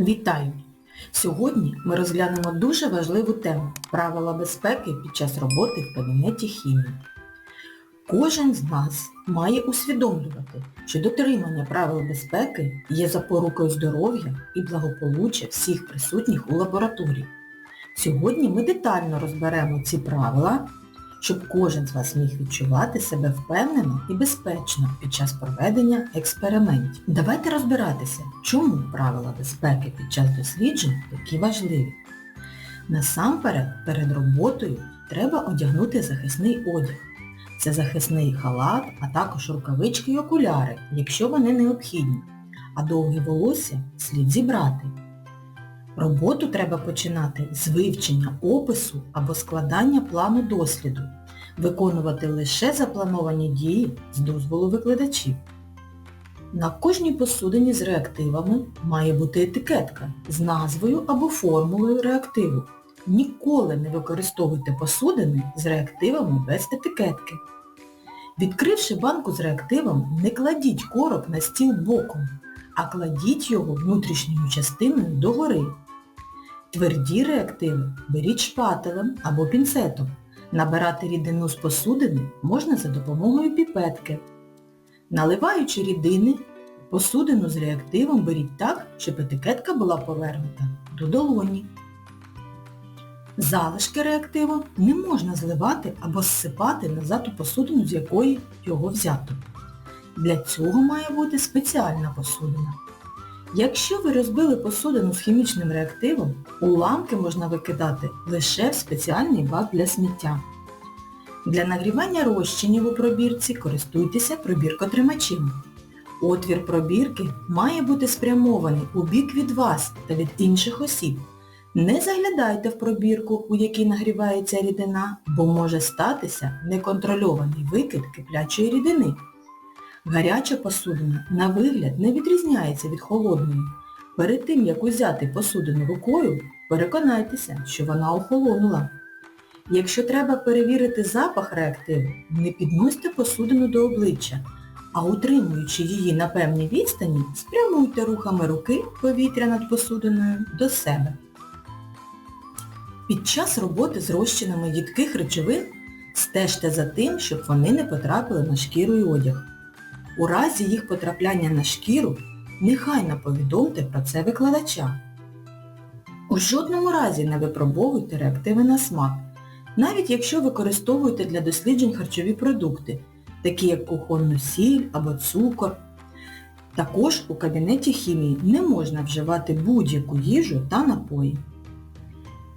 Вітаю! Сьогодні ми розглянемо дуже важливу тему – правила безпеки під час роботи в кабінеті хімії. Кожен з нас має усвідомлювати, що дотримання правил безпеки є запорукою здоров'я і благополуччя всіх присутніх у лабораторії. Сьогодні ми детально розберемо ці правила, щоб кожен з вас міг відчувати себе впевнено і безпечно під час проведення експериментів. Давайте розбиратися, чому правила безпеки під час досліджень такі важливі. Насамперед, перед роботою треба одягнути захисний одяг. Це захисний халат, а також рукавички і окуляри, якщо вони необхідні, а довге волосся слід зібрати. Роботу треба починати з вивчення опису або складання плану досліду, виконувати лише заплановані дії з дозволу викладачів. На кожній посудині з реактивами має бути етикетка з назвою або формулою реактиву. Ніколи не використовуйте посудини з реактивами без етикетки. Відкривши банку з реактивом, не кладіть корок на стіл боком, а кладіть його внутрішньою частиною догори. Тверді реактиви беріть шпателем або пінцетом. Набирати рідину з посудини можна за допомогою піпетки. Наливаючи рідини, посудину з реактивом беріть так, щоб етикетка була повернута до долоні. Залишки реактиву не можна зливати або зсипати назад у посудину, з якої його взято. Для цього має бути спеціальна посудина. Якщо ви розбили посудину з хімічним реактивом, уламки можна викидати лише в спеціальний бак для сміття. Для нагрівання розчинів у пробірці користуйтеся пробіркотримачем. Отвір пробірки має бути спрямований у бік від вас та від інших осіб. Не заглядайте в пробірку, у якій нагрівається рідина, бо може статися неконтрольований викид киплячої рідини. Гаряча посудина на вигляд не відрізняється від холодної. Перед тим, як узяти посудину рукою, переконайтеся, що вона охолонула. Якщо треба перевірити запах реактиву, не підносьте посудину до обличчя, а утримуючи її на певній відстані, спрямуйте рухами руки повітря над посудиною до себе. Під час роботи з розчинами їдких речовин стежте за тим, щоб вони не потрапили на шкіру і одяг. У разі їх потрапляння на шкіру, негайно повідомте про це викладача. У жодному разі не випробовуйте реактиви на смак, навіть якщо використовуєте для досліджень харчові продукти, такі як кухонну сіль або цукор. Також у кабінеті хімії не можна вживати будь-яку їжу та напої.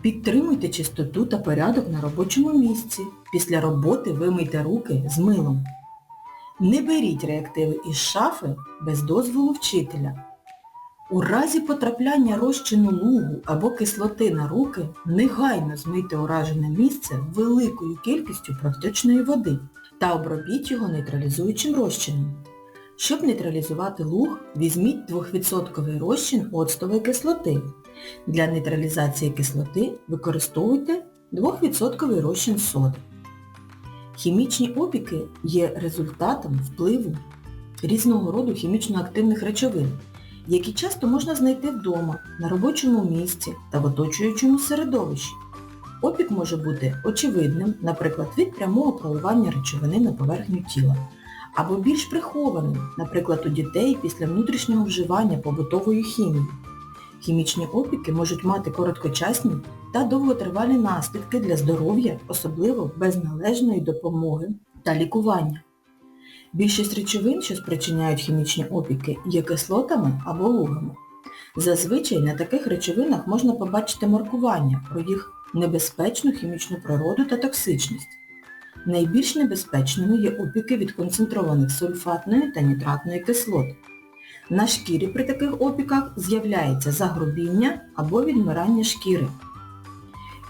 Підтримуйте чистоту та порядок на робочому місці. Після роботи вимийте руки з милом. Не беріть реактиви із шафи без дозволу вчителя. У разі потрапляння розчину лугу або кислоти на руки, негайно змийте уражене місце великою кількістю проточної води та обробіть його нейтралізуючим розчином. Щоб нейтралізувати луг, візьміть 2% розчин оцтової кислоти. Для нейтралізації кислоти використовуйте 2% розчин соди. Хімічні опіки є результатом впливу різного роду хімічно активних речовин, які часто можна знайти вдома, на робочому місці та в оточуючому середовищі. Опік може бути очевидним, наприклад, від прямого проливання речовини на поверхню тіла, або більш прихованим, наприклад, у дітей після внутрішнього вживання побутової хімії. Хімічні опіки можуть мати короткочасні та довготривалі наслідки для здоров'я, особливо без належної допомоги та лікування. Більшість речовин, що спричиняють хімічні опіки, є кислотами або лугами. Зазвичай на таких речовинах можна побачити маркування про їх небезпечну хімічну природу та токсичність. Найбільш небезпечними є опіки від концентрованих сульфатної та нітратної кислот. На шкірі при таких опіках з'являється загрубіння або відмирання шкіри.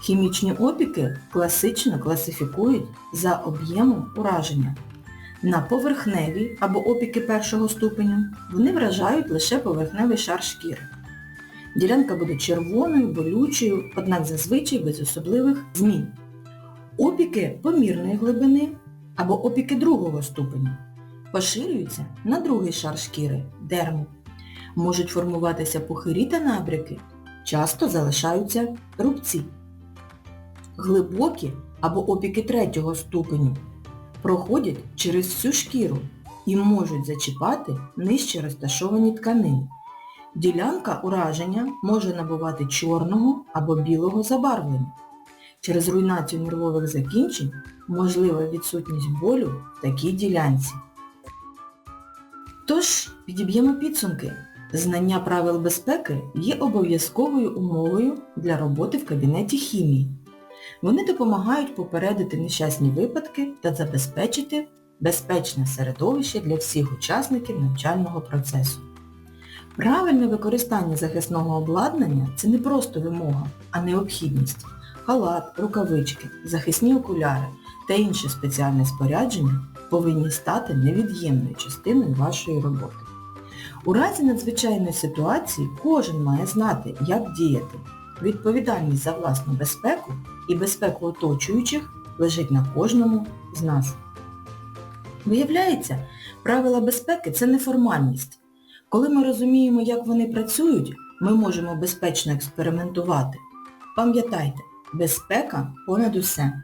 Хімічні опіки класично класифікують за об'ємом ураження. На поверхневі або опіки першого ступеню вони вражають лише поверхневий шар шкіри. Ділянка буде червоною, болючою, однак зазвичай без особливих змін. Опіки помірної глибини або опіки другого ступеню поширюються на другий шар шкіри – дерму. можуть формуватися пухирі та набряки, часто залишаються рубці. Глибокі або опіки третього ступеню проходять через всю шкіру і можуть зачіпати нижче розташовані тканини. Ділянка ураження може набувати чорного або білого забарвлення. Через руйнацію нервових закінчень можлива відсутність болю в такій ділянці. Тож, підіб'ємо підсумки. Знання правил безпеки є обов'язковою умовою для роботи в кабінеті хімії. Вони допомагають попередити нещасні випадки та забезпечити безпечне середовище для всіх учасників навчального процесу. Правильне використання захисного обладнання – це не просто вимога, а необхідність. Халат, рукавички, захисні окуляри та інше спеціальне спорядження повинні стати невід'ємною частиною вашої роботи. У разі надзвичайної ситуації кожен має знати, як діяти. Відповідальність за власну безпеку і безпеку оточуючих лежить на кожному з нас. Виявляється, правила безпеки – це не формальність. Коли ми розуміємо, як вони працюють, ми можемо безпечно експериментувати. Пам'ятайте, безпека понад усе.